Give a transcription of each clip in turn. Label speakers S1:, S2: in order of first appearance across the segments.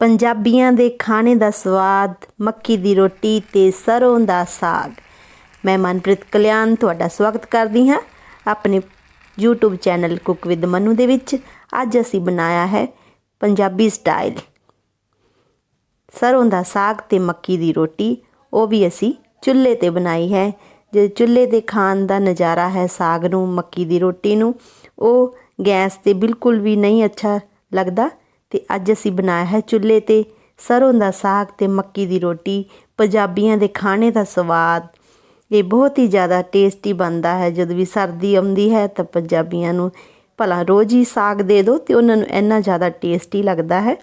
S1: ਪੰਜਾਬੀਆਂ ਦੇ ਖਾਣੇ ਦਾ ਸਵਾਦ, ਮੱਕੀ ਦੀ ਰੋਟੀ ਤੇ ਸਰੋਂ ਦਾ ਸਾਗ। ਮੈਂ ਮਨਪ੍ਰੀਤ ਕਲਿਆਣ ਤੁਹਾਡਾ ਸਵਾਗਤ ਕਰਦੀ ਹਾਂ ਆਪਣੇ YouTube channel cook with Manu ਦੇ ਵਿੱਚ। ਅੱਜ ਅਸੀਂ ਬਣਾਇਆ ਹੈ ਪੰਜਾਬੀ ਸਟਾਈਲ। ਸਰੋਂ ਦਾ ਸਾਗ ਤੇ ਮੱਕੀ ਦੀ ਰੋਟੀ, ਉਹ ਵੀ ਅਸੀਂ ਚੁੱਲ੍ਹੇ ਤੇ ਬਣਾਈ ਹੈ। ਜੇ ਚੁੱਲ੍ਹੇ ਤੇ ਖਾਣ ਦਾ ਨਜ਼ਾਰਾ ਹੈ ਸਾਗ ਨੂੰ, ਮੱਕੀ ਦੀ ਰੋਟੀ ਨੂੰ, ਉਹ ਗੈਸ ਤੇ ਬਿਲਕੁਲ ਵੀ ਨਹੀਂ ਅੱਛਾ ਲੱਗਦਾ। ਤੇ ਅੱਜ ਅਸੀਂ ਬਣਾਇਆ ਹੈ ਚੁੱਲ੍ਹੇ ਤੇ, ਸਰੋਂ ਦਾ ਸਾਗ ਤੇ ਮੱਕੀ ਦੀ ਰੋਟੀ, ਪੰਜਾਬੀਆਂ ਦੇ ਖਾਣੇ ਦਾ ਸਵਾਦ। ਇਹ ਬਹੁਤ ਹੀ ਜ਼ਿਆਦਾ ਟੇਸਟੀ ਬਣਦਾ ਹੈ। ਜਦੋਂ ਵੀ ਸਰਦੀ ਆਉਂਦੀ ਹੈ ਤਾਂ ਪੰਜਾਬੀਆਂ ਨੂੰ ਭਲਾ ਰੋਜ਼ ਹੀ ਸਾਗ ਦੇ ਦਿਓ ਤੇ ਉਹਨਾਂ ਨੂੰ ਇੰਨਾ ਜ਼ਿਆਦਾ ਟੇਸਟੀ ਲੱਗਦਾ ਹੈ।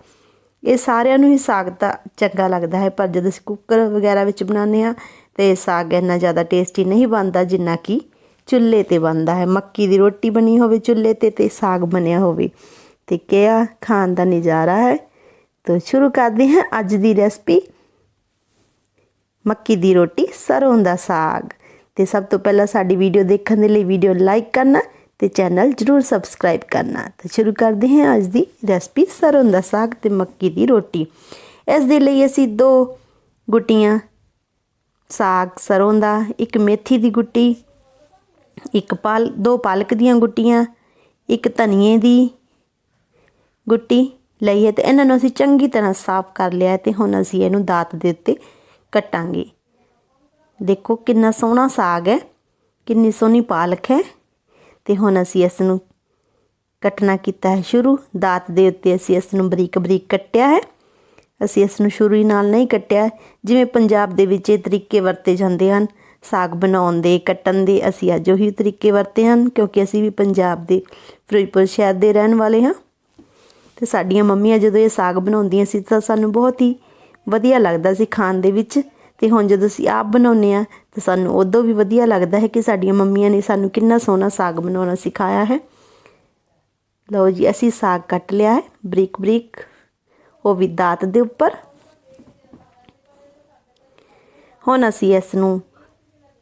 S1: ਇਹ ਸਾਰਿਆਂ ਨੂੰ ਹੀ ਸਾਗ ਤਾਂ ਚੰਗਾ ਲੱਗਦਾ ਹੈ, ਪਰ ਜਦੋਂ ਅਸੀਂ ਕੁੱਕਰ ਵਗੈਰਾ ਵਿੱਚ ਬਣਾਉਂਦੇ ਆ ਤੇ ਸਾਗ ਇੰਨਾ ਜ਼ਿਆਦਾ ਟੇਸਟੀ ਨਹੀਂ ਬਣਦਾ ਜਿੰਨਾ ਕਿ ਚੁੱਲ੍ਹੇ ਤੇ ਬਣਦਾ ਹੈ। ਮੱਕੀ ਦੀ ਰੋਟੀ ਬਣੀ ਹੋਵੇ ਚੁੱਲ੍ਹੇ ਤੇ ਤੇ ਸਾਗ ਬਣਿਆ ਹੋਵੇ। ਤੇ ਕਿਆ ਖਾਣ ਦਾ ਨਜ਼ਾਰਾ ਹੈ। ਤਾਂ ਸ਼ੁਰੂ ਕਰਦੇ ਹਾਂ ਅੱਜ ਦੀ ਰੈਸਪੀ। ਮੱਕੀ ਦੀ ਰੋਟੀ ਸਰੋਂ ਦਾ ਸਾਗ। ਤੇ ਸਭ ਤੋਂ ਪਹਿਲਾਂ ਸਾਡੀ ਵੀਡੀਓ ਦੇਖਣ ਦੇ ਲਈ ਵੀਡੀਓ ਲਾਈਕ ਕਰਨਾ ਤੇ ਚੈਨਲ ਜਰੂਰ ਸਬਸਕ੍ਰਾਈਬ ਕਰਨਾ। ਤਾਂ ਸ਼ੁਰੂ ਕਰਦੇ ਹਾਂ ਅੱਜ ਦੀ ਰੈਸਪੀ ਸਰੋਂ ਦਾ ਸਾਗ ਤੇ ਮੱਕੀ ਦੀ ਰੋਟੀ। ਇਸ ਦੇ ਲਈ ਅਸੀਂ ਦੋ ਗੁੱਟੀਆਂ ਸਾਗ ਸਰੋਂ ਦਾ, ਇੱਕ ਮੇਥੀ ਦੀ ਗੁੱਟੀ, ਇੱਕ ਪਾਲ, ਦੋ ਪਾਲਕ ਦੀਆਂ ਗੁੱਟੀਆਂ, ਇੱਕ ਧਨੀਏ ਦੀ ਗੁੱਟੀ ਲਈ ਹੈ ਤੇ ਇਹਨਾਂ ਨੂੰ ਅਸੀਂ ਚੰਗੀ ਤਰ੍ਹਾਂ ਸਾਫ਼ ਕਰ ਲਿਆ ਤੇ ਹੁਣ ਅਸੀਂ ਇਹਨੂੰ ਦਾਤ ਦੇ ਉੱਤੇ ਕੱਟਾਂਗੇ। ਦੇਖੋ ਕਿੰਨਾ ਸੋਹਣਾ ਸਾਗ ਹੈ, ਕਿੰਨੀ ਸੋਹਣੀ ਪਾਲਕ ਹੈ ਤੇ ਹੁਣ ਅਸੀਂ ਇਸ ਨੂੰ ਕੱਟਣਾ ਕੀਤਾ ਹੈ ਸ਼ੁਰੂ। ਦਾਤ ਦੇ ਉੱਤੇ ਅਸੀਂ ਇਸ ਨੂੰ ਬਰੀਕ ਬਰੀਕ ਕੱਟਿਆ ਹੈ। ਅਸੀਂ ਇਸ ਨੂੰ ਸ਼ੁਰੂ ਹੀ ਨਾਲ ਨਹੀਂ ਕੱਟਿਆ। ਜਿਵੇਂ ਪੰਜਾਬ ਦੇ ਵਿੱਚ ਇਹ ਤਰੀਕੇ ਵਰਤੇ ਜਾਂਦੇ ਹਨ, ਸਾਗ ਬਣਾਉਣ ਦੇ, ਕੱਟਣ ਦੇ, ਅਸੀਂ ਅੱਜ ਉਹੀ ਤਰੀਕੇ ਵਰਤੇ ਹਨ ਕਿਉਂਕਿ ਅਸੀਂ ਵੀ ਪੰਜਾਬ ਦੇ ਫਿਰੋਜ਼ਪੁਰ ਸ਼ਹਿਰ ਦੇ ਰਹਿਣ ਵਾਲੇ ਹਾਂ। ਤੇ ਸਾਡੀਆਂ ਮੰਮੀਆਂ ਜਦੋਂ ਇਹ ਸਾਗ ਬਣਾਉਂਦੀਆਂ ਸੀ ਤਾਂ ਸਾਨੂੰ ਬਹੁਤ ਹੀ ਵਧੀਆ ਲੱਗਦਾ ਸੀ ਖਾਣ ਦੇ ਵਿੱਚ। ਤੇ ਹੁਣ ਜਦੋਂ ਅਸੀਂ ਆਪ ਬਣਾਉਂਦੇ ਆ ਤਾਂ ਸਾਨੂੰ ਉਦੋਂ ਵੀ ਵਧੀਆ ਲੱਗਦਾ ਹੈ ਕਿ ਸਾਡੀਆਂ ਮੰਮੀਆਂ ਨੇ ਸਾਨੂੰ ਕਿੰਨਾ ਸੋਹਣਾ ਸਾਗ ਬਣਾਉਣਾ ਸਿਖਾਇਆ ਹੈ। ਲਓ ਜੀ, ਅਸੀਂ ਸਾਗ ਕੱਟ ਲਿਆ ਹੈ, ਬਰੀਕ ਬਰੀਕ, ਉਹ ਵੀ ਦਾਤ ਦੇ ਉੱਪਰ। ਹੁਣ ਅਸੀਂ ਇਸ ਨੂੰ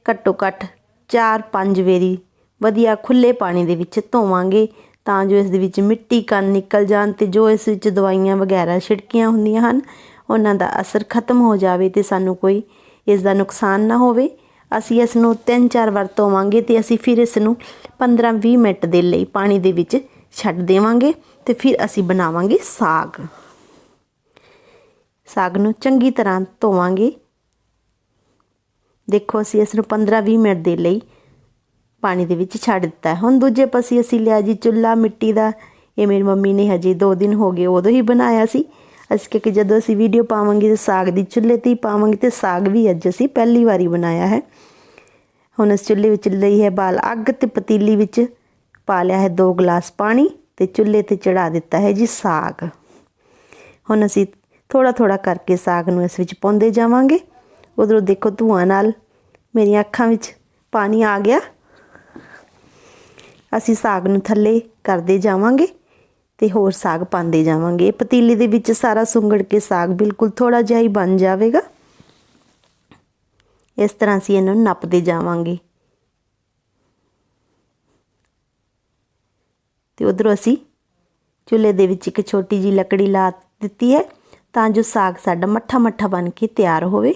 S1: ਘੱਟੋ ਘੱਟ 4-5 ਵੇਰੀ ਵਧੀਆ ਖੁੱਲੇ ਪਾਣੀ ਦੇ ਵਿੱਚ ਧੋਵਾਂਗੇ। ਤਾਂ ਜੋ ਇਸ ਦੇ ਵਿੱਚ ਮਿੱਟੀ ਕਣ ਨਿਕਲ ਜਾਣ ਤੇ ਜੋ ਇਸ ਵਿੱਚ ਦਵਾਈਆਂ ਵਗੈਰਾ ਛਿੜਕੀਆਂ ਹੁੰਦੀਆਂ ਹਨ, ਉਹਨਾਂ ਦਾ ਅਸਰ ਖਤਮ ਹੋ ਜਾਵੇ ਤੇ ਸਾਨੂੰ ਕੋਈ ਇਸ ਦਾ ਨੁਕਸਾਨ ਨਾ ਹੋਵੇ। ਅਸੀਂ ਇਸ ਨੂੰ 3-4 ਵਾਰ ਧੋਵਾਂਗੇ ਤੇ ਅਸੀਂ ਫਿਰ ਇਸ ਨੂੰ 15-20 ਮਿੰਟ ਦੇ ਲਈ ਪਾਣੀ ਦੇ ਵਿੱਚ ਛੱਡ ਦੇਵਾਂਗੇ ਤੇ ਫਿਰ ਅਸੀਂ ਬਣਾਵਾਂਗੇ ਸਾਗ। ਸਾਗ ਨੂੰ ਚੰਗੀ ਤਰ੍ਹਾਂ ਧੋਵਾਂਗੇ। ਦੇਖੋ ਅਸੀਂ ਇਸ ਨੂੰ 15-20 ਮਿੰਟ ਦੇ ਲਈ ਪਾਣੀ ਦੇ ਵਿੱਚ ਛੱਡ ਦਿੱਤਾ। ਹੁਣ ਦੂਜੇ ਪਾਸੇ ਅਸੀਂ ਲਿਆ ਜੀ ਚੁੱਲਾ ਮਿੱਟੀ ਦਾ। ਇਹ ਮੇਰੀ ਮੰਮੀ ਨੇ ਹਜੇ 2 ਦਿਨ ਹੋ ਗਏ ਉਦੋਂ ਹੀ ਬਣਾਇਆ ਸੀ। ਅਸੀਂ ਕਿ ਜਦੋਂ ਅਸੀਂ ਵੀਡੀਓ ਪਾਵਾਂਗੇ ਤੇ ਸਾਗ ਦੀ ਚੁੱਲ੍ਹੇ ਤੇ ਹੀ ਪਾਵਾਂਗੇ ਤੇ ਸਾਗ ਵੀ ਅੱਜ ਅਸੀਂ ਪਹਿਲੀ ਵਾਰੀ ਬਣਾਇਆ ਹੈ। ਹੁਣ ਇਸ ਚੁੱਲ੍ਹੇ ਵਿੱਚ ਲਈ ਹੈ ਬਾਲ ਅੱਗ ਤੇ ਪਤੀਲੀ ਵਿੱਚ ਪਾ ਲਿਆ ਹੈ 2 ਗਲਾਸ ਪਾਣੀ ਤੇ ਚੁੱਲ੍ਹੇ ਤੇ ਚੜਾ ਦਿੱਤਾ ਹੈ ਜੀ ਸਾਗ। ਹੁਣ ਅਸੀਂ ਥੋੜਾ ਥੋੜਾ ਕਰਕੇ ਸਾਗ ਨੂੰ ਇਸ ਵਿੱਚ ਪਾਉਂਦੇ ਜਾਵਾਂਗੇ। ਉਧਰੋਂ ਦੇਖੋ ਧੂਆਂ ਨਾਲ ਮੇਰੀਆਂ ਅੱਖਾਂ ਵਿੱਚ ਪਾਣੀ ਆ ਗਿਆ। ਅਸੀਂ ਸਾਗ ਨੂੰ ਥੱਲੇ ਕਰਦੇ ਜਾਵਾਂਗੇ ਤੇ ਹੋਰ ਸਾਗ ਪਾਉਂਦੇ ਜਾਵਾਂਗੇ। ਪਤੀਲੇ ਦੇ ਵਿੱਚ ਸਾਰਾ ਸੁੰਗੜ ਕੇ ਸਾਗ ਬਿਲਕੁਲ ਥੋੜਾ ਜਿਹਾ ਹੀ ਬਣ ਜਾਵੇਗਾ। ਇਸ ਤਰ੍ਹਾਂ ਅਸੀਂ ਇਹਨਾਂ ਨੂੰ ਨੱਪਦੇ ਜਾਵਾਂਗੇ। ਤੇ ਉਧਰੋਂ ਅਸੀਂ ਚੁੱਲ੍ਹੇ ਦੇ ਵਿੱਚ ਇੱਕ ਛੋਟੀ ਜੀ ਲੱਕੜੀ ਲਾ ਦਿੱਤੀ ਹੈ ਤਾਂ ਜੋ ਸਾਗ ਸਾਡਾ ਮੱਠਾ ਮੱਠਾ ਬਣ ਕੇ ਤਿਆਰ ਹੋਵੇ।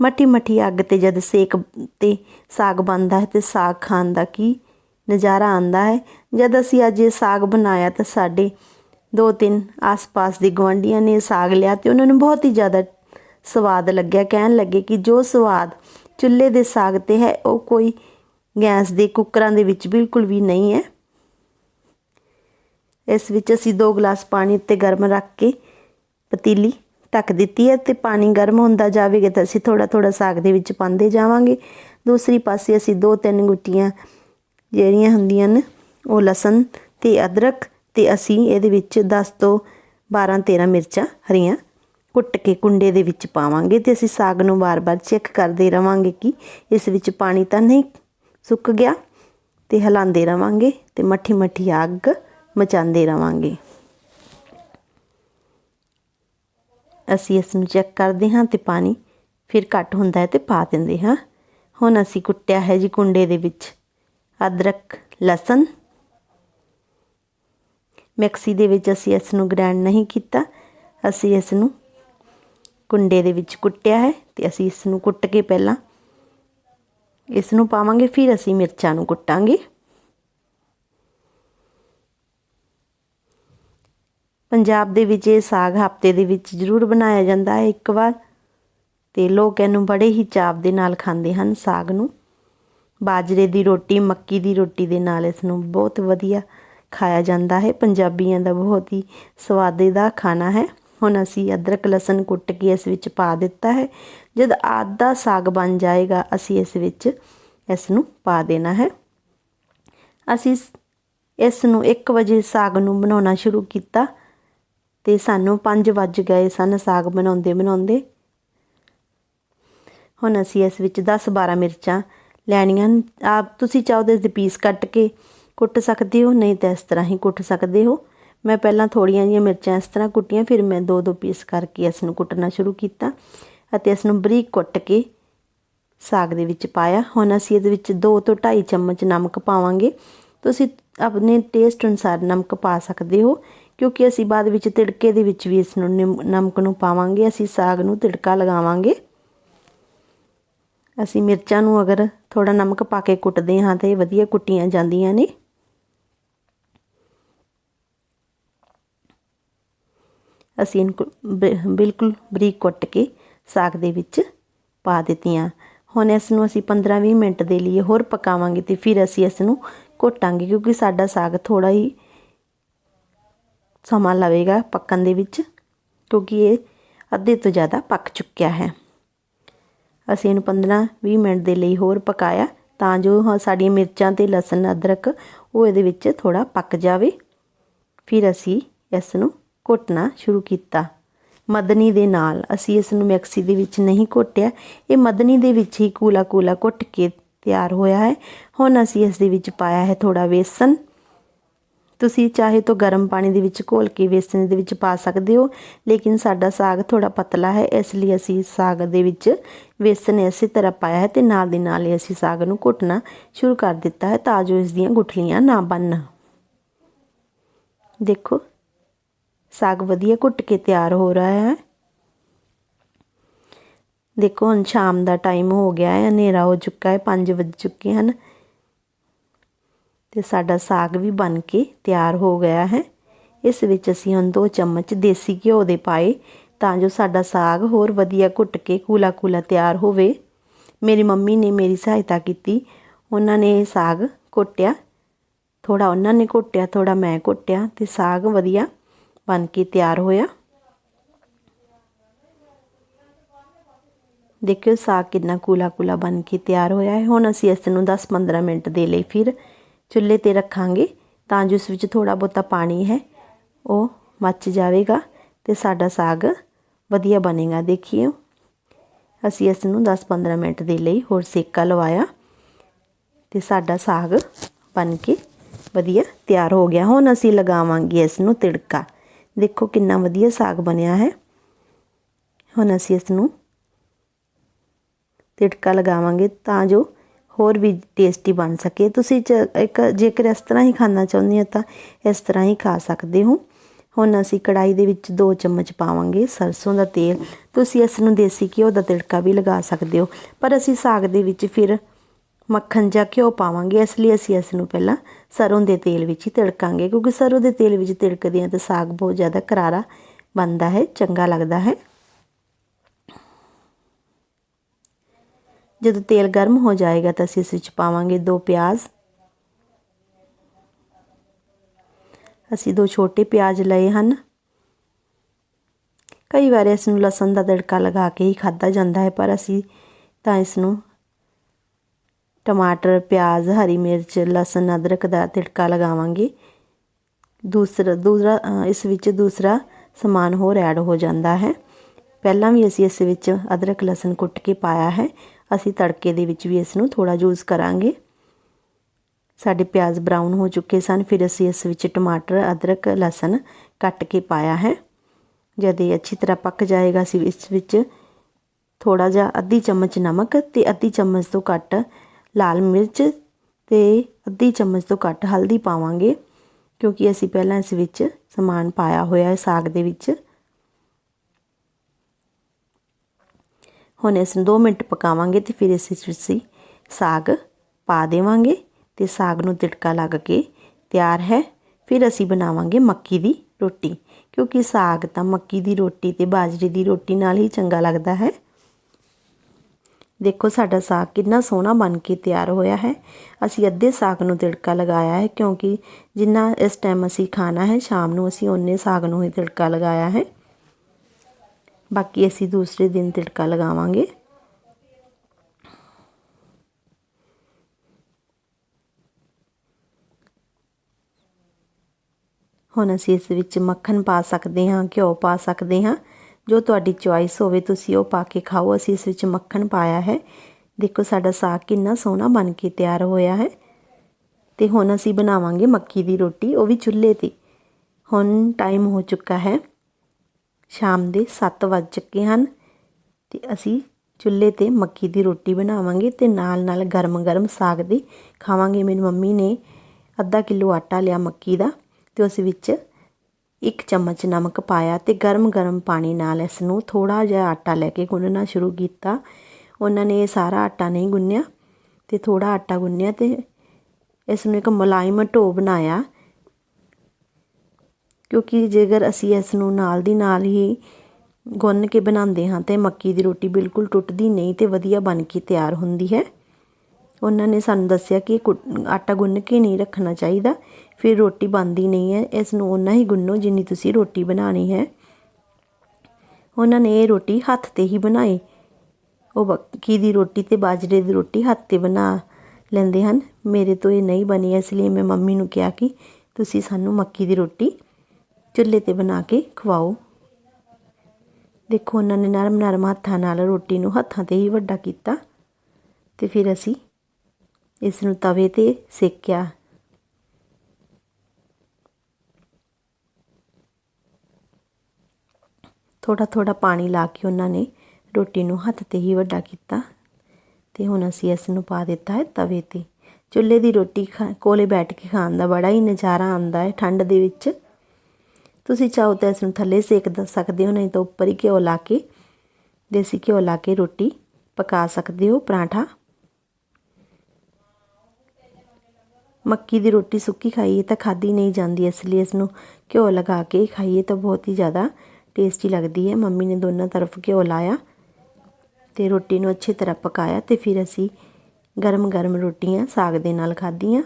S1: ਮੱਠੀ ਮੱਠੀ ਅੱਗ ਤੇ ਜਦ ਸੇਕ ਤੇ ਸਾਗ ਬਣਦਾ ਹੈ ਤੇ ਸਾਗ ਖਾਣ ਦਾ ਕੀ ਨਜ਼ਾਰਾ ਆਂਦਾ ਹੈ। ਜਦ ਅਸੀਂ ਅੱਜ ਇਹ ਸਾਗ ਬਣਾਇਆ ਤਾਂ ਸਾਡੇ ਦੋ ਤਿੰਨ ਆਸ-ਪਾਸ ਦੇ ਗਵਾਂਢੀਆਂ ਨੇ ਸਾਗ ਲਿਆ ਤੇ ਉਹਨਾਂ ਨੂੰ ਬਹੁਤ ਹੀ ਜ਼ਿਆਦਾ ਸਵਾਦ ਲੱਗਿਆ। ਕਹਿਣ ਲੱਗੇ ਕਿ ਜੋ ਸਵਾਦ ਚੁੱਲ੍ਹੇ ਦੇ ਸਾਗ ਤੇ ਹੈ, ਉਹ ਕੋਈ ਗੈਸ ਦੇ ਕੁੱਕਰਾਂ ਦੇ ਵਿੱਚ ਬਿਲਕੁਲ ਵੀ ਨਹੀਂ ਹੈ। ਇਸ ਵਿੱਚ ਅਸੀਂ 2 ਗਲਾਸ ਪਾਣੀ ਉੱਤੇ ਗਰਮ ਰੱਖ ਕੇ ਪਤੀਲੀ ਢੱਕ ਦਿੱਤੀ ਹੈ ਤੇ ਪਾਣੀ ਗਰਮ ਹੁੰਦਾ ਜਾਵੇਗਾ ਤਾਂ ਅਸੀਂ ਥੋੜਾ ਥੋੜਾ ਸਾਗ ਦੇ ਵਿੱਚ ਪਾਉਂਦੇ ਜਾਵਾਂਗੇ। ਦੂਸਰੀ ਪਾਸੇ ਅਸੀਂ ਦੋ ਤਿੰਨ ਗੁੱਟੀਆਂ ਜਿਹੜੀਆਂ ਹੁੰਦੀਆਂ ਨੇ, ਉਹ ਲਸਣ ਤੇ ਅਦਰਕ ਤੇ ਅਸੀਂ ਇਹਦੇ ਵਿੱਚ 10 ਤੋਂ 12 13 ਮਿਰਚਾਂ ਹਰੀਆਂ ਕੁੱਟ ਕੇ ਕੁੰਡੇ ਦੇ ਵਿੱਚ ਪਾਵਾਂਗੇ ਤੇ ਅਸੀਂ ਸਾਗ ਨੂੰ ਵਾਰ ਵਾਰ ਚੈੱਕ ਕਰਦੇ ਰਵਾਂਗੇ ਕਿ ਇਸ ਵਿੱਚ ਪਾਣੀ ਤਾਂ ਨਹੀਂ ਸੁੱਕ ਗਿਆ ਤੇ ਹਿਲਾਉਂਦੇ ਰਵਾਂਗੇ ਤੇ ਮੱਠੀ ਮੱਠੀ ਅੱਗ ਮਚਾਉਂਦੇ ਰਵਾਂਗੇ। ਅਸੀਂ ਇਸ ਨੂੰ ਚੈੱਕ ਕਰਦੇ ਹਾਂ ਤੇ ਪਾਣੀ ਫਿਰ ਘੱਟ ਹੁੰਦਾ ਹੈ ਤੇ ਪਾ ਦਿੰਦੇ ਹਾਂ। ਹੁਣ ਅਸੀਂ ਕੁੱਟਿਆ ਹੈ ਜੀ ਕੁੰਡੇ ਦੇ ਵਿੱਚ। ਅਦਰਕ, ਲਸਣ। ਮਿਕਸੀ ਦੇ ਵਿੱਚ ਅਸੀਂ ਇਸ ਨੂੰ ਗ੍ਰਾਈਂਡ ਨਹੀਂ ਕੀਤਾ। ਅਸੀਂ ਇਸ ਨੂੰ ਕੁੰਡੇ ਦੇ ਵਿੱਚ ਕੁੱਟਿਆ ਹੈ ਤੇ ਅਸੀਂ ਇਸ ਨੂੰ ਕੁੱਟ ਕੇ ਪਹਿਲਾਂ ਇਸ ਨੂੰ ਪਾਵਾਂਗੇ, ਫਿਰ ਅਸੀਂ ਮਿਰਚਾਂ ਨੂੰ ਕੁੱਟਾਂਗੇ। ਪੰਜਾਬ ਦੇ ਵਿੱਚ ਇਹ ਸਾਗ ਹਫ਼ਤੇ ਦੇ ਵਿੱਚ ਜ਼ਰੂਰ ਬਣਾਇਆ ਜਾਂਦਾ ਹੈ ਇੱਕ ਵਾਰ ਤੇ ਲੋਕ ਇਹਨੂੰ ਬੜੇ ਹੀ ਚਾਵ ਦੇ ਨਾਲ ਖਾਂਦੇ ਹਨ ਸਾਗ ਨੂੰ। ਬਾਜਰੇ ਦੀ ਰੋਟੀ, ਮੱਕੀ ਦੀ ਰੋਟੀ ਦੇ ਨਾਲ ਇਸ ਨੂੰ ਬਹੁਤ ਵਧੀਆ ਖਾਇਆ ਜਾਂਦਾ ਹੈ। ਪੰਜਾਬੀਆਂ ਦਾ ਬਹੁਤ ਹੀ ਸਵਾਦੇਦਾਰ ਖਾਣਾ ਹੈ। ਹੁਣ ਅਸੀਂ ਅਦਰਕ, ਲਸਣ ਕੁੱਟ ਕੇ ਇਸ ਵਿੱਚ ਪਾ ਦਿੱਤਾ ਹੈ। ਜਦ ਆਧਾ ਸਾਗ ਬਣ ਜਾਏਗਾ, ਅਸੀਂ ਇਸ ਵਿੱਚ ਇਸ ਨੂੰ ਪਾ ਦੇਣਾ ਹੈ। ਅਸੀਂ ਇਸ ਨੂੰ 1 ਵਜੇ ਸਾਗ ਨੂੰ ਬਣਾਉਣਾ ਸ਼ੁਰੂ ਕੀਤਾ ਤੇ ਸਾਨੂੰ 5 ਵੱਜ ਗਏ ਸਨ ਸਾਗ ਬਣਾਉਂਦੇ ਬਣਾਉਂਦੇ ਹੁਣ ਅਸੀਂ ਇਸ ਵਿੱਚ 10 12 ਮਿਰਚਾਂ ਲੈਣੀਆਂ। ਆਪ ਤੁਸੀਂ ਚਾਹੋ ਤੇ ਇਸ ਪੀਸ ਕੱਟ ਕੇ ਕੁੱਟ ਸਕਦੇ ਹੋ, ਨਹੀਂ ਤਾਂ ਇਸ ਤਰ੍ਹਾਂ ਹੀ ਕੁੱਟ ਸਕਦੇ ਹੋ। ਮੈਂ ਪਹਿਲਾਂ ਥੋੜੀਆਂ ਜਿਹੀਆਂ ਮਿਰਚਾਂ ਇਸ ਤਰ੍ਹਾਂ ਕੁੱਟੀਆਂ, ਫਿਰ ਮੈਂ ਦੋ ਦੋ ਪੀਸ ਕਰਕੇ ਇਸ ਨੂੰ ਕੁੱਟਣਾ ਸ਼ੁਰੂ ਕੀਤਾ ਅਤੇ ਇਸ ਨੂੰ ਬਰੀਕ ਕੁੱਟ ਕੇ ਸਾਗ ਦੇ ਵਿੱਚ ਪਾਇਆ। ਹੁਣ ਅਸੀਂ ਇਹਦੇ ਵਿੱਚ 2 ਤੋਂ 2.5 ਚਮਚ ਨਮਕ ਪਾਵਾਂਗੇ। ਤੁਸੀਂ ਆਪਣੇ ਟੇਸਟ ਅਨੁਸਾਰ ਨਮਕ ਪਾ ਸਕਦੇ ਹੋ, ਕਿਉਂਕਿ ਅਸੀਂ ਬਾਅਦ ਵਿੱਚ ਤਿੜਕੇ ਦੇ ਵਿੱਚ ਵੀ ਇਸ ਨੂੰ ਨਮਕ ਨੂੰ ਪਾਵਾਂਗੇ। ਅਸੀਂ ਸਾਗ ਨੂੰ ਤਿੜਕਾ ਲਗਾਵਾਂਗੇ। ਅਸੀਂ ਮਿਰਚਾਂ ਨੂੰ ਅਗਰ ਥੋੜਾ ਨਮਕ ਪਾ ਕੇ ਕੁੱਟਦੇ ਹਾਂ ਤਾਂ ਇਹ ਵਧੀਆ ਕੁੱਟੀਆਂ ਜਾਂਦੀਆਂ ਨੇ। ਅਸੀਂ ਇਹਨੂੰ ਬਿਲਕੁਲ ਬਰੀਕ ਕੁੱਟ ਕੇ ਸਾਗ ਦੇ ਵਿੱਚ ਪਾ ਦਿੱਤੀਆਂ ਹੁਣ ਇਸ ਨੂੰ ਅਸੀਂ 15-20 ਮਿੰਟ ਦੇ ਲਈ ਹੋਰ ਪਕਾਵਾਂਗੇ ਤੇ ਫਿਰ ਅਸੀਂ ਇਸ ਨੂੰ ਘੋਟਾਂਗੇ ਕਿਉਂਕਿ ਸਾਡਾ ਸਾਗ ਥੋੜਾ ਹੀ ਸਮਾਂ ਲਵੇਗਾ ਪੱਕਣ ਦੇ ਵਿੱਚ ਕਿਉਂਕਿ ਇਹ ਅੱਧੇ ਤੋਂ ਜ਼ਿਆਦਾ ਪੱਕ ਚੁੱਕਿਆ ਹੈ। ਅਸੀਂ ਇਹਨੂੰ 15-20 ਮਿੰਟ ਦੇ ਲਈ ਹੋਰ ਪਕਾਇਆ ਤਾਂ ਜੋ ਸਾਡੀਆਂ ਮਿਰਚਾਂ ਤੇ ਲਸਣ, ਅਦਰਕ ਉਹ ਇਹਦੇ ਵਿੱਚ ਥੋੜਾ ਪੱਕ ਜਾਵੇ। ਫਿਰ ਅਸੀਂ ਇਸ ਨੂੰ ਘੁੱਟਣਾ ਸ਼ੁਰੂ ਕੀਤਾ। ਮਦਨੀ ਦੇ ਨਾਲ ਅਸੀਂ ਇਸ ਨੂੰ ਮਿਕਸੀ ਦੇ ਵਿੱਚ ਨਹੀਂ ਘੋਟਿਆ। ਇਹ ਮਦਨੀ ਦੇ ਵਿੱਚ ਹੀ ਕੂਲਾ ਕੂਲਾ ਘੁੱਟ ਕੇ ਤਿਆਰ ਹੋਇਆ ਹੈ। ਹੁਣ ਅਸੀਂ ਇਸ ਦੇ ਵਿੱਚ ਪਾਇਆ ਹੈ ਥੋੜਾ ਵੇਸਣ। ਤੁਸੀਂ ਚਾਹੇ ਤਾਂ ਗਰਮ ਪਾਣੀ ਦੇ ਵਿੱਚ ਘੋਲ ਕੇ ਵੇਸਣ ਦੇ ਵਿੱਚ ਪਾ ਸਕਦੇ ਹੋ, ਲੇਕਿਨ ਸਾਡਾ ਸਾਗ ਥੋੜਾ ਪਤਲਾ ਹੈ, ਇਸ ਲਈ ਅਸੀਂ ਸਾਗ ਦੇ ਵਿੱਚ ਵੇਸਣ ਇਸੇ ਤਰ੍ਹਾਂ ਪਾਇਆ ਹੈ ਤੇ ਨਾਲ ਦੀ ਨਾਲ ਹੀ ਅਸੀਂ ਸਾਗ ਨੂੰ ਘੁੱਟਣਾ ਸ਼ੁਰੂ ਕਰ ਦਿੱਤਾ ਹੈ ਤਾਂ ਜੋ ਇਸ ਦੀਆਂ ਗੁਠਲੀਆਂ ਨਾ ਬਣਨ। ਦੇਖੋ, ਸਾਗ ਵਧੀਆ ਘੁੱਟ ਕੇ ਤਿਆਰ ਹੋ ਰਿਹਾ ਹੈ। ਦੇਖੋ, ਹੁਣ ਸ਼ਾਮ ਦਾ ਟਾਈਮ ਹੋ ਗਿਆ ਹੈ, ਹਨੇਰਾ ਹੋ ਚੁੱਕਾ ਹੈ 5 ਵਜ ਚੁੱਕੇ ਹਨ। ਤੇ ਸਾਡਾ ਸਾਗ ਵੀ ਬਣ ਕੇ ਤਿਆਰ ਹੋ ਗਿਆ ਹੈ। ਇਸ ਵਿੱਚ ਅਸੀਂ ਹੁਣ 2 ਚਮਚ ਦੇਸੀ ਘਿਓ ਦੇ ਪਾਏ ਤਾਂ ਜੋ ਸਾਡਾ ਸਾਗ ਹੋਰ ਵਧੀਆ ਘੁੱਟ ਕੇ ਕੂਲਾ ਕੂਲਾ ਤਿਆਰ ਹੋਵੇ। ਮੇਰੀ ਮੰਮੀ ਨੇ ਮੇਰੀ ਸਹਾਇਤਾ ਕੀਤੀ। ਉਹਨਾਂ ਨੇ ਸਾਗ ਘੋਟਿਆ। ਥੋੜਾ ਉਹਨਾਂ ਨੇ ਘੋਟਿਆ ਥੋੜਾ ਮੈਂ ਘੋਟਿਆ ਤੇ ਸਾਗ ਵਧੀਆ ਬਣ ਕੇ ਤਿਆਰ ਹੋਇਆ। ਦੇਖਿਓ ਸਾਗ ਕਿੰਨਾ ਕੂਲਾ ਕੂਲਾ ਬਣ ਕੇ ਤਿਆਰ ਹੋਇਆ ਹੈ। ਹੁਣ ਅਸੀਂ ਇਸ ਨੂੰ 10-15 ਮਿੰਟ ਦੇ ਲਈ ਫਿਰ ਚੁੱਲ੍ਹੇ ਤੇ ਰੱਖਾਂਗੇ ਤਾਂ ਜੋ ਇਸ ਵਿੱਚ ਥੋੜਾ ਬਹੁਤਾ ਪਾਣੀ ਹੈ, ਉਹ ਮੱਚ ਜਾਵੇਗਾ ਤੇ ਸਾਡਾ ਸਾਗ ਵਧੀਆ ਬਣੇਗਾ। ਦੇਖਿਓ ਅਸੀਂ ਇਸ ਨੂੰ 10-15 ਮਿੰਟ ਦੇ ਲਈ ਹੋਰ ਸੇਕਾ ਲਵਾਇਆ ਤੇ ਸਾਡਾ ਸਾਗ ਬਣ ਕੇ ਵਧੀਆ ਤਿਆਰ ਹੋ ਗਿਆ। ਹੁਣ ਅਸੀਂ ਲਗਾਵਾਂਗੇ ਇਸ ਨੂੰ ਤਿੜਕਾ। ਦੇਖੋ ਕਿੰਨਾ ਵਧੀਆ ਸਾਗ ਬਣਿਆ ਹੈ। ਹੁਣ ਅਸੀਂ ਇਸ ਨੂੰ ਤਿੜਕਾ ਲਗਾਵਾਂਗੇ ਤਾਂ ਜੋ ਹੋਰ ਵੀ ਟੇਸਟੀ ਬਣ ਸਕੇ। ਤੁਸੀਂ ਇੱਕ ਜੇਕਰ ਇਸ ਤਰ੍ਹਾਂ ਹੀ ਖਾਣਾ ਚਾਹੁੰਦੇ ਹੋ ਤਾਂ ਇਸ ਤਰ੍ਹਾਂ ਹੀ ਖਾ ਸਕਦੇ ਹੋ। ਹੁਣ ਅਸੀਂ ਕੜਾਈ ਦੇ ਵਿੱਚ 2 ਚਮਚ ਪਾਵਾਂਗੇ ਸਰਸੋਂ ਦਾ ਤੇਲ। ਤੁਸੀਂ ਇਸ ਨੂੰ ਦੇਸੀ ਘਿਓ ਦਾ ਤੜਕਾ ਵੀ ਲਗਾ ਸਕਦੇ ਹੋ। ਪਰ ਅਸੀਂ ਸਾਗ ਦੇ ਵਿੱਚ ਫਿਰ ਮੱਖਣ ਜਾਂ ਘਿਓ ਪਾਵਾਂਗੇ। ਇਸ ਲਈ ਅਸੀਂ ਇਸ ਨੂੰ ਪਹਿਲਾਂ ਸਰੋਂ ਦੇ ਤੇਲ ਵਿੱਚ ਹੀ ਤੜਕਾਂਗੇ। ਕਿਉਂਕਿ ਸਰੋਂ ਦੇ ਤੇਲ ਵਿੱਚ ਤੜਕਦੇ ਆ ਤਾਂ ਸਾਗ ਬਹੁਤ ਜ਼ਿਆਦਾ ਕਰਾਰਾ ਬਣਦਾ ਹੈ, ਚੰਗਾ ਲੱਗਦਾ ਹੈ। ਜਦੋਂ ਤੇਲ ਗਰਮ ਹੋ ਜਾਏਗਾ ਤਾਂ ਅਸੀਂ ਇਸ ਵਿੱਚ ਪਾਵਾਂਗੇ ਦੋ ਪਿਆਜ਼। ਅਸੀਂ ਦੋ ਛੋਟੇ ਪਿਆਜ਼ ਲਏ ਹਨ। ਕਈ ਵਾਰ ਇਸ ਨੂੰ ਲਸਣ ਦਾ ਤੜਕਾ ਲਗਾ ਕੇ ਹੀ ਖਾਦਾ ਜਾਂਦਾ ਹੈ, ਪਰ ਅਸੀਂ ਤਾਂ ਇਸ ਨੂੰ ਟਮਾਟਰ, ਪਿਆਜ਼, ਹਰੀ ਮਿਰਚ, ਲਸਣ, ਅਦਰਕ ਦਾ ਤੜਕਾ ਲਗਾਵਾਂਗੇ। ਦੂਸਰਾ ਦੂਸਰਾ ਇਸ ਵਿੱਚ ਦੂਸਰਾ ਸਮਾਨ ਹੋਰ ਐਡ ਹੋ ਜਾਂਦਾ ਹੈ। ਪਹਿਲਾਂ ਵੀ ਅਸੀਂ ਇਸ ਵਿੱਚ ਅਦਰਕ, ਲਸਣ ਕੁੱਟ ਕੇ ਪਾਇਆ ਹੈ। ਅਸੀਂ ਤੜਕੇ ਦੇ ਵਿੱਚ ਵੀ ਇਸ ਨੂੰ ਥੋੜਾ ਯੂਜ਼ ਕਰਾਂਗੇ। ਸਾਡੇ ਪਿਆਜ਼ ਬਰਾਊਨ ਹੋ ਚੁੱਕੇ ਸਨ, ਫਿਰ ਅਸੀਂ ਇਸ ਵਿੱਚ ਟਮਾਟਰ, ਅਦਰਕ, ਲਸਣ ਕੱਟ ਕੇ ਪਾਇਆ ਹੈ। ਜਦ ਇਹ ਅੱਛੀ ਤਰ੍ਹਾਂ ਪੱਕ ਜਾਏਗਾ, ਅਸੀਂ ਇਸ ਵਿੱਚ ਥੋੜਾ ਜਿਹਾ ਅੱਧੀ ਚਮਚ ਨਮਕ ਤੇ ਅੱਧੀ ਚਮਚ ਤੋਂ ਘੱਟ ਲਾਲ ਮਿਰਚ ਤੇ ਅੱਧੀ ਚਮਚ ਤੋਂ ਘੱਟ ਹਲਦੀ ਪਾਵਾਂਗੇ, ਕਿਉਂਕਿ ਅਸੀਂ ਪਹਿਲਾਂ ਇਸ ਵਿੱਚ ਸਮਾਨ ਪਾਇਆ ਹੋਇਆ ਹੈ ਸਾਗ ਦੇ ਵਿੱਚ। ਹੁਣ ਇਸ ਨੂੰ 2 ਮਿੰਟ ਪਕਾਵਾਂਗੇ ਤੇ ਫਿਰ ਇਸ ਵਿੱਚ ਅਸੀਂ ਸਾਗ ਪਾ ਦੇਵਾਂਗੇ ਤੇ ਸਾਗ ਨੂੰ ਤਿੜਕਾ ਲੱਗ ਕੇ ਤਿਆਰ ਹੈ। ਫਿਰ ਅਸੀਂ ਬਣਾਵਾਂਗੇ ਮੱਕੀ ਦੀ ਰੋਟੀ, ਕਿਉਂਕਿ ਸਾਗ ਤਾਂ ਮੱਕੀ ਦੀ ਰੋਟੀ ਤੇ ਬਾਜਰੇ ਦੀ ਰੋਟੀ ਨਾਲ ਹੀ ਚੰਗਾ ਲੱਗਦਾ ਹੈ। ਦੇਖੋ ਸਾਡਾ ਸਾਗ ਕਿੰਨਾ ਸੋਹਣਾ ਬਣ ਕੇ ਤਿਆਰ ਹੋਇਆ ਹੈ। ਅਸੀਂ ਅੱਧੇ ਸਾਗ ਨੂੰ ਤਿੜਕਾ ਲਗਾਇਆ ਹੈ, ਕਿਉਂਕਿ ਜਿੰਨਾ ਇਸ ਟਾਈਮ ਅਸੀਂ ਖਾਣਾ ਹੈ, ਸ਼ਾਮ ਨੂੰ ਅਸੀਂ ਉਹਨੇ ਸਾਗ ਨੂੰ ਹੀ ਤਿੜਕਾ ਲਗਾਇਆ ਹੈ। ਬਾਕੀ ਅਸੀਂ ਦੂਸਰੇ ਦਿਨ ਤਿੜਕਾ ਲਗਾਵਾਂਗੇ। ਹੁਣ ਅਸੀਂ ਇਸ ਵਿੱਚ ਮੱਖਣ ਪਾ ਸਕਦੇ ਹਾਂ, ਘਿਓ ਪਾ ਸਕਦੇ ਹਾਂ। ਜੋ ਤੁਹਾਡੀ ਚੁਆਇਸ ਹੋਵੇ ਤੁਸੀਂ ਉਹ ਪਾ ਕੇ ਖਾਓ। ਅਸੀਂ ਇਸ ਵਿੱਚ ਮੱਖਣ ਪਾਇਆ ਹੈ। ਦੇਖੋ ਸਾਡਾ ਸਾਗ ਕਿੰਨਾ ਸੋਹਣਾ ਬਣ ਕੇ ਤਿਆਰ ਹੋਇਆ ਹੈ। ਤੇ ਹੁਣ ਅਸੀਂ ਬਣਾਵਾਂਗੇ ਮੱਕੀ ਦੀ ਰੋਟੀ, ਉਹ ਵੀ ਚੁੱਲ੍ਹੇ ਤੇ। ਹੁਣ ਟਾਈਮ ਹੋ ਚੁੱਕਾ ਹੈ। ਸ਼ਾਮ ਦੇ 7 ਵੱਜ ਚੁੱਕੇ ਹਨ ਤੇ ਅਸੀਂ ਚੁੱਲ੍ਹੇ ਤੇ ਮੱਕੀ ਦੀ ਰੋਟੀ ਬਣਾਵਾਂਗੇ ਤੇ ਨਾਲ ਨਾਲ ਗਰਮ-ਗਰਮ ਸਾਗ ਦੇ ਖਾਵਾਂਗੇ। ਮੇਰੀ ਮੰਮੀ ਨੇ ਅੱਧਾ ਕਿਲੋ ਆਟਾ ਲਿਆ ਮੱਕੀ ਦਾ ਤੇ ਉਸ ਵਿੱਚ ਇੱਕ ਚਮਚ ਨਮਕ ਪਾਇਆ ਤੇ ਗਰਮ-ਗਰਮ ਪਾਣੀ ਨਾਲ ਇਸ ਨੂੰ ਥੋੜਾ ਜਿਹਾ ਆਟਾ ਲੈ ਕੇ ਗੁੰਨਣਾ ਸ਼ੁਰੂ ਕੀਤਾ। ਉਹਨਾਂ ਨੇ ਇਹ ਸਾਰਾ ਆਟਾ ਨਹੀਂ ਗੁੰਨਿਆ ਤੇ ਥੋੜਾ ਆਟਾ ਗੁੰਨਿਆ ਤੇ ਇਸ ਨੂੰ ਇੱਕ ਮੁਲਾਇਮ ਢੋ ਬਣਾਇਆ ਕਿਉਂਕਿ ਜੇਕਰ ਅਸੀਂ ਇਸ ਨੂੰ ਨਾਲ ਦੀ ਨਾਲ ਹੀ ਗੁੰਨ ਕੇ ਬਣਾਉਂਦੇ ਹਾਂ ਤੇ ਮੱਕੀ ਦੀ ਰੋਟੀ ਬਿਲਕੁਲ ਟੁੱਟਦੀ ਨਹੀਂ ਤੇ ਵਧੀਆ ਬਣ ਕੇ ਤਿਆਰ ਹੁੰਦੀ ਹੈ। ਉਹਨਾਂ ਨੇ ਸਾਨੂੰ ਦੱਸਿਆ ਕਿ ਆਟਾ ਗੁੰਨ ਕੇ ਨਹੀਂ ਰੱਖਣਾ ਚਾਹੀਦਾ, ਫਿਰ ਰੋਟੀ ਬਣਦੀ ਨਹੀਂ ਹੈ। ਇਸ ਨੂੰ ਓਨਾ ਹੀ ਗੁੰਨੋ ਜਿੰਨੀ ਤੁਸੀਂ ਰੋਟੀ ਬਣਾਣੀ ਹੈ। ਉਹਨਾਂ ਨੇ ਇਹ ਰੋਟੀ ਹੱਥ ਤੇ ਹੀ ਬਣਾਈ। ਉਹ ਮੱਕੀ ਦੀ ਰੋਟੀ ਤੇ ਬਾਜਰੇ ਦੀ ਰੋਟੀ ਹੱਥ ਤੇ ਬਣਾ ਲੈਂਦੇ ਹਨ। ਮੇਰੇ ਤੋਂ ਇਹ ਨਹੀਂ ਬਣੀ, ਇਸ ਲਈ ਮੈਂ ਮੰਮੀ ਨੂੰ ਕਿਹਾ ਕਿ ਤੁਸੀਂ ਸਾਨੂੰ ਮੱਕੀ ਦੀ ਰੋਟੀ ਚੁੱਲ੍ਹੇ ਤੇ ਬਣਾ ਕੇ ਖਵਾਓ। ਦੇਖੋ, ਉਹਨਾਂ ਨੇ ਨਰਮ ਨਰਮ ਹੱਥਾਂ ਨਾਲ ਰੋਟੀ ਨੂੰ ਹੱਥਾਂ ਤੇ ਹੀ ਵੱਡਾ ਕੀਤਾ ਤੇ ਫਿਰ ਅਸੀਂ ਇਸ ਨੂੰ ਤਵੇ ਤੇ ਸੇਕਿਆ। ਥੋੜਾ ਥੋੜਾ ਪਾਣੀ ਲਾ ਕੇ ਉਹਨਾਂ ਨੇ ਰੋਟੀ ਨੂੰ ਹੱਥ ਤੇ ਹੀ ਵੱਡਾ ਕੀਤਾ ਤੇ ਹੁਣ ਅਸੀਂ ਇਸ ਨੂੰ ਪਾ ਦਿੱਤਾ ਹੈ ਤਵੇ ਤੇ। ਚੁੱਲ੍ਹੇ ਦੀ ਰੋਟੀ ਕੋਲੇ ਬੈਠ ਕੇ ਖਾਣ ਦਾ ਬੜਾ ਹੀ ਨਜ਼ਾਰਾ ਆਉਂਦਾ ਹੈ ਠੰਡ ਦੇ ਵਿੱਚ। ਤੁਸੀਂ ਚਾਹੋ ਤਾਂ ਇਸ ਨੂੰ ਥੱਲੇ ਸੇਕ ਸਕਦੇ ਹੋ, ਨਹੀਂ ਤਾਂ ਉੱਪਰ ਹੀ ਘਿਓ ਲਾ ਕੇ, ਦੇਸੀ ਘਿਓ ਲਾ ਕੇ ਰੋਟੀ ਪਕਾ ਸਕਦੇ ਹੋ, ਪਰਾਂਠਾ। ਮੱਕੀ ਦੀ ਰੋਟੀ ਸੁੱਕੀ ਖਾਈਏ ਤਾਂ ਖਾਦੀ ਨਹੀਂ ਜਾਂਦੀ, ਇਸ ਲਈ ਇਸ ਨੂੰ ਘਿਓ ਲਗਾ ਕੇ ਖਾਈਏ ਤਾਂ ਬਹੁਤ ਹੀ ਜ਼ਿਆਦਾ ਟੇਸਟੀ ਲੱਗਦੀ ਹੈ। ਮੰਮੀ ਨੇ ਦੋਨਾਂ ਤਰਫ ਘਿਓ ਲਾਇਆ ਤੇ ਰੋਟੀ ਨੂੰ ਅੱਛੀ ਤਰ੍ਹਾਂ ਪਕਾਇਆ ਤੇ ਫਿਰ ਅਸੀਂ ਗਰਮ ਗਰਮ ਰੋਟੀਆਂ ਸਾਗ ਦੇ ਨਾਲ ਖਾਧੀਆਂ।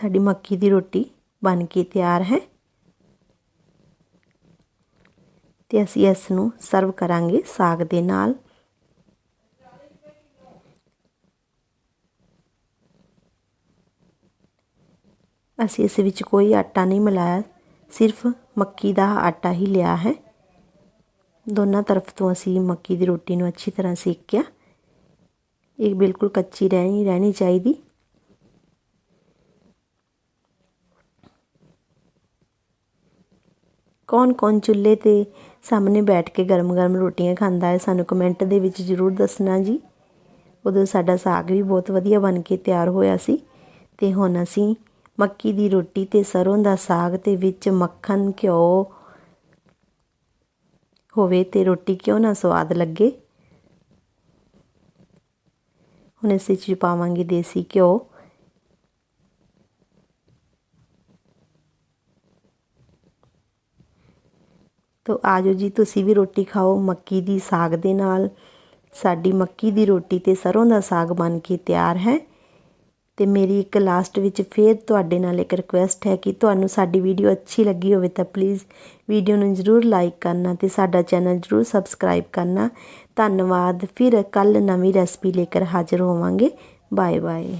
S1: ਸਾਡੀ ਮੱਕੀ ਦੀ ਰੋਟੀ ਬਣ ਕੇ ਤਿਆਰ ਹੈ। ਤੇ ਅਸੀਂ ਇਸ ਨੂੰ ਸਰਵ ਕਰਾਂਗੇ ਸਾਗ ਦੇ ਨਾਲ। ਅਸੀਂ ਇਸ ਵਿੱਚ ਕੋਈ ਆਟਾ ਨਹੀਂ ਮਿਲਾਇਆ, ਸਿਰਫ ਮੱਕੀ ਦਾ ਆਟਾ ਹੀ ਲਿਆ ਹੈ। ਦੋਨਾਂ ਤਰਫ ਤੋਂ ਅਸੀਂ ਮੱਕੀ ਦੀ ਰੋਟੀ ਨੂੰ ਅੱਛੀ ਤਰ੍ਹਾਂ ਸੇਕਿਆ। ਇਹ ਬਿਲਕੁਲ ਕੱਚੀ ਰਹਿਣੀ ਰਹਿਣੀ ਚਾਹੀਦੀ। ਕੌਣ ਕੌਣ ਚੁੱਲ੍ਹੇ ਤੇ ਸਾਹਮਣੇ ਬੈਠ ਕੇ ਗਰਮ-ਗਰਮ ਰੋਟੀਆਂ ਖਾਂਦਾ ਹੈ, ਸਾਨੂੰ ਕਮੈਂਟ ਦੇ ਵਿੱਚ ਜ਼ਰੂਰ ਦੱਸਣਾ ਜੀ। ਉਦੋਂ ਸਾਡਾ ਸਾਗ ਵੀ ਬਹੁਤ ਵਧੀਆ ਬਣ ਕੇ ਤਿਆਰ ਹੋਇਆ ਸੀ ਤੇ ਹੁਣ ਅਸੀਂ ਮੱਕੀ ਦੀ ਰੋਟੀ ਤੇ ਸਰੋਂ ਦਾ ਸਾਗ ਤੇ ਵਿੱਚ ਮੱਖਣ, ਘਿਓ ਹੋਵੇ ਤੇ ਰੋਟੀ ਕਿਉਂ ਨਾ ਸਵਾਦ ਲੱਗੇ। ਹੁਣ ਇਸ 'ਚ ਪਾਵਾਂਗੇ ਦੇਸੀ ਘਿਓ। ਤੋ ਆਜੋ ਜੀ, ਤੁਸੀਂ ਵੀ ਰੋਟੀ ਖਾਓ ਮੱਕੀ ਦੀ ਸਾਗ ਦੇ ਨਾਲ। ਸਾਡੀ ਮੱਕੀ ਦੀ ਰੋਟੀ ਤੇ ਸਰੋਂ ਦਾ ਸਾਗ ਬਣ ਕੇ ਤਿਆਰ ਹੈ। ਤੇ ਮੇਰੀ ਇੱਕ ਲਾਸਟ ਵਿੱਚ ਫੇਰ ਤੁਹਾਡੇ ਨਾਲ ਇੱਕ ਰਿਕੁਐਸਟ ਹੈ ਕਿ ਤੁਹਾਨੂੰ ਸਾਡੀ ਵੀਡੀਓ ਅੱਛੀ ਲੱਗੀ ਹੋਵੇ ਤਾਂ ਪਲੀਜ਼ ਵੀਡੀਓ ਨੂੰ ਜ਼ਰੂਰ ਲਾਈਕ ਕਰਨਾ ਤੇ ਸਾਡਾ ਚੈਨਲ ਜ਼ਰੂਰ ਸਬਸਕ੍ਰਾਈਬ ਕਰਨਾ। ਧੰਨਵਾਦ, ਫਿਰ ਕੱਲ ਨਵੀਂ ਰੈਸਪੀ ਲੈ ਕੇ ਹਾਜ਼ਰ ਹੋਵਾਂਗੇ। Bye bye